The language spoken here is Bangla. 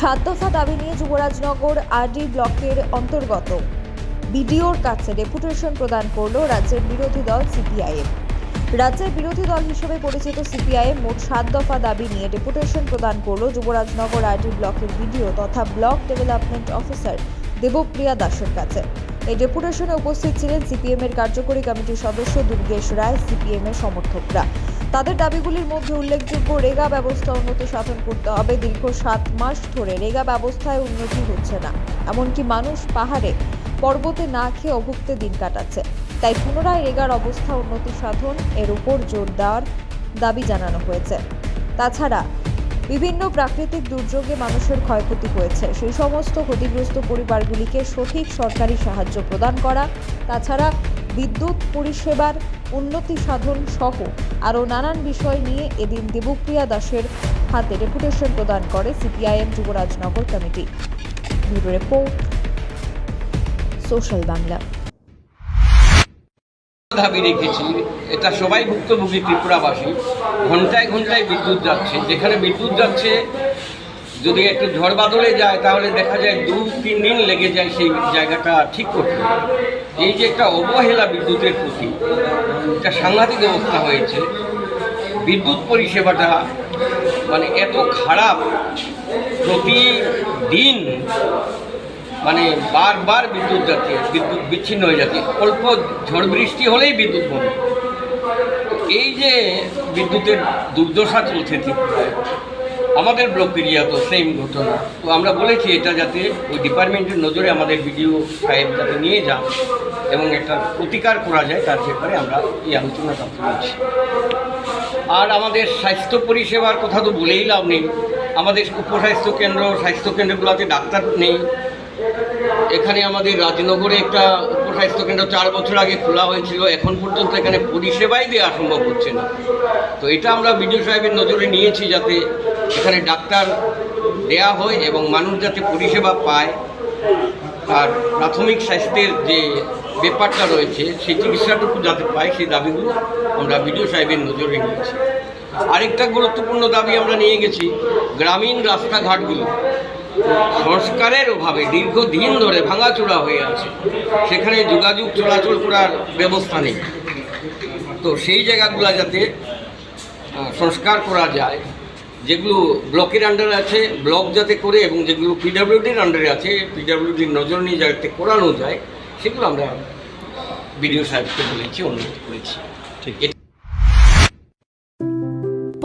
সাত দফা দাবি নিয়ে যুবরাজনগর আরডি ব্লকের অন্তর্গত। বিডিওর কাছে ডেপুটেশন প্রদান করল রাজ্যের বিরোধী দল সিপিআইএম। রাজ্যের বিরোধী দল হিসেবে পরিচিত সিপিআইএম মোট সাত দফা দাবি নিয়ে ডেপুটেশন প্রদান করল যুবরাজনগর আরডি ব্লকের বিডিও তথা ব্লক ডেভেলপমেন্ট অফিসার দেবপ্রিয়া দাসের কাছে। এই ডেপুটেশনে উপস্থিত ছিলেন সিপিএম এর কার্যকরী কমিটির সদস্য দুর্গেশ রায় সিপিএম এর সমর্থকরা। তাদের দাবিগুলির মধ্যে উল্লেখযোগ্য রেগা ব্যবস্থা উন্নতি সাধন করতে হবে। দীর্ঘ সাত মাস ধরে রেগা ব্যবস্থায় উন্নতি হচ্ছে না। এমনকি মানুষ পাহাড়ে পর্বতে না খেয়ে অভুক্তে দিন কাটাচ্ছে। তাই পুনরায় রেগার অবস্থা উন্নতি সাধন এর উপর জোর দেওয়ার দাবি জানানো হয়েছে। তাছাড়া বিভিন্ন প্রাকৃতিক দুর্যোগে মানুষের ক্ষয়ক্ষতি হয়েছে। সেই সমস্ত ক্ষতিগ্রস্ত পরিবারগুলিকে সঠিক সরকারি সাহায্য প্রদান করা, তাছাড়া বিদ্যুৎ পরিষেবার উন্নতি সাধন সহ আরও নানান বিষয় নিয়ে এদিন দেবপ্রিয়া দাসের হাতে ডেপুটেশন প্রদান করে CPIM Jubarajnagar committee. Bureau report, social Bangla. দাবি রেখেছি। এটা সবাই ভুক্তভোগী ত্রিপুরাবাসী। ঘন্টায় ঘন্টায় বিদ্যুৎ যাচ্ছে। যেখানে বিদ্যুৎ যাচ্ছে যদি একটু ঝড় বাদলে যায়, তাহলে দেখা যায় দু তিন দিন লেগে যায় সেই জায়গাটা ঠিক করতে। এই যে একটা অবহেলা বিদ্যুতের প্রতি, একটা সাংঘাতিক অবস্থা হয়েছে। বিদ্যুৎ পরিষেবাটা মানে এত খারাপ, প্রতিদিন মানে বারবার বিদ্যুৎ যাচ্ছে, বিদ্যুৎ বিচ্ছিন্ন হয়ে যাচ্ছে। অল্প ঝড় বৃষ্টি হলেই বিদ্যুৎ বন্ধ। এই যে বিদ্যুতের দুর্দশা চলছে ত্রিপুরায় আমাদের ব্লক তো সেম ঘটনা তো আমরা বলেছি এটা যাতে ওই ডিপার্টমেন্টের নজরে আমাদের বিডিও সাহেব যাতে নিয়ে যান এবং একটা প্রতিকার করা যায়, তার ব্যাপারে আমরা এই আলোচনাটা করেছি আর আমাদের স্বাস্থ্য পরিষেবার কথা তো বলেই লাভ নেই। আমাদের উপস্বাস্থ্য কেন্দ্র, স্বাস্থ্য কেন্দ্রগুলোতে ডাক্তার নেই। এখানে আমাদের রাজনগরে একটা উপস্বাস্থ্য কেন্দ্র চার বছর আগে খোলা হয়েছিল, এখন পর্যন্ত এখানে পরিষেবাই দেওয়া সম্ভব হচ্ছে না। তো এটা আমরা বিডিও সাহেবের নজরে নিয়েছি যাতে এখানে ডাক্তার দেয়া হয় এবং মানুষ যাতে পরিষেবা পায়। আর প্রাথমিক স্বাস্থ্যের যে ব্যাপারটা রয়েছে, সেই চিকিৎসাটুকু যাতে পায়, সেই দাবিগুলো আমরা বিডিও সাহেবের নজরে নিয়েছি। আরেকটা গুরুত্বপূর্ণ দাবি আমরা নিয়ে গেছি, গ্রামীণ রাস্তাঘাটগুলো। সংস্কারের অভাবে দীর্ঘদিন ধরে ভাঙাচোরা হয়ে আছে। সেখানে যোগাযোগ চলাচল করার ব্যবস্থা নেই। তো সেই জায়গাগুলো যাতে সংস্কার করা যায়, যেগুলো ব্লকের আন্ডারে আছে, ব্লক যাতে করে এবং যেগুলো পিডাব্লিউডির আন্ডারে আছে পিডাব্লিউডির নজর নিয়ে যাতে করানো যায়, সেগুলো আমরা বিডিও সাহেবকে বলেছি, অনুরোধ করেছি। ঠিক।